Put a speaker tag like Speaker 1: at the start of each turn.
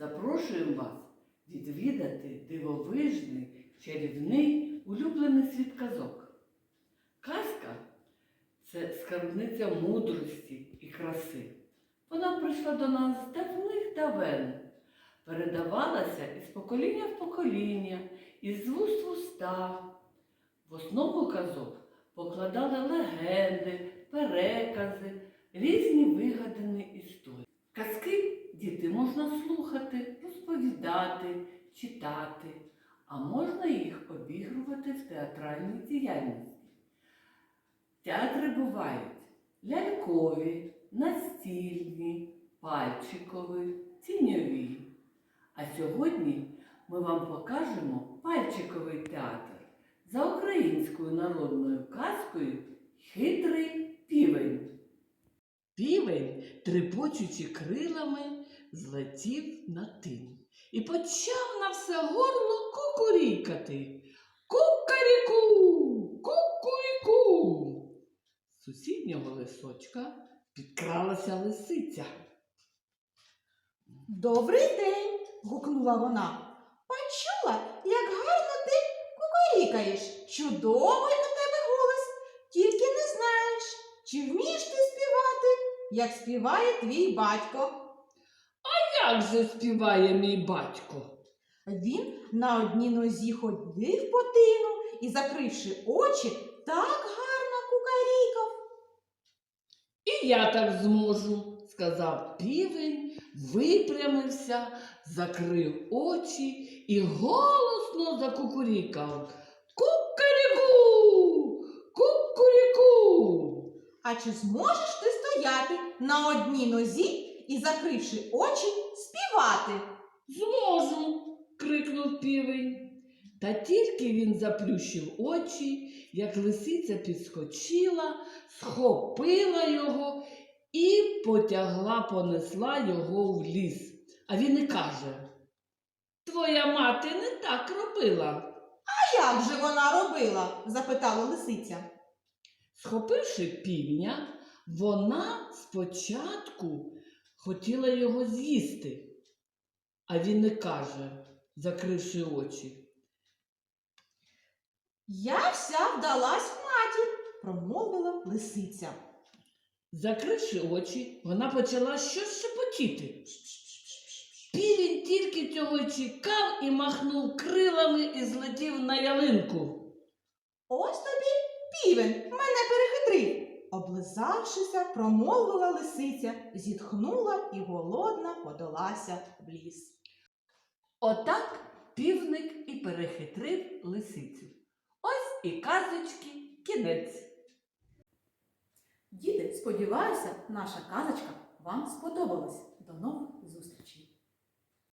Speaker 1: запрошуємо вас відвідати дивовижний, чарівний улюблений світ казок. Казка це скарбниця мудрості і краси. Вона прийшла до нас з давних давен, передавалася із покоління в покоління, із вуст в уста. В основу казок покладали легенди, перекази, різні вигадані історії. Слухати, розповідати, читати, а можна їх обігрувати в театральній діяльності. Театри бувають лялькові, настільні, пальчикові, тіньові. А сьогодні ми вам покажемо пальчиковий театр за українською народною казкою Хитрий півень. Півень, трепочучи крилами, злетів на тин і почав на все горло кукурікати. Кукаріку, кукуріку. З сусіднього лисочка підкралася лисиця.
Speaker 2: Добрий день. гукнула вона. Почула, як гарно ти кукарікаєш. Чудовий у тебе голос. Тільки не знаєш, чи вмієш ти співати, як співає твій батько.
Speaker 1: Як же співає мій батько?
Speaker 2: Він на одній нозі ходив по тину і, закривши очі, так гарно кукарікав.
Speaker 1: І я так зможу, сказав півень, випрямився, закрив очі і голосно закукурікав. Кукаріку! Кукуріку!
Speaker 2: А чи зможеш ти стояти на одній нозі і, закривши очі, співати?
Speaker 1: Зможу. крикнув півень. Та тільки він заплющив очі, як лисиця підскочила, схопила його і потягла, понесла його в ліс. А він і каже: Твоя мати не так робила.
Speaker 2: А як же вона робила? запитала лисиця.
Speaker 1: Схопивши півня, вона спочатку хотіла його з'їсти. А він і каже, закривши очі.
Speaker 2: Я вся вдалась в матір, промовила лисиця.
Speaker 1: Закривши очі, вона почала щось шепотіти. Півень тільки цього чекав і махнув крилами і злетів на ялинку.
Speaker 2: Ось тобі півень мене перехитрив. Облизавшися, промовила лисиця, зітхнула і голодна подалася в ліс.
Speaker 1: Отак півник і перехитрив лисицю. Ось і казочки кінець.
Speaker 3: Діти, сподіваюся, наша казочка вам сподобалась. До нових зустрічей!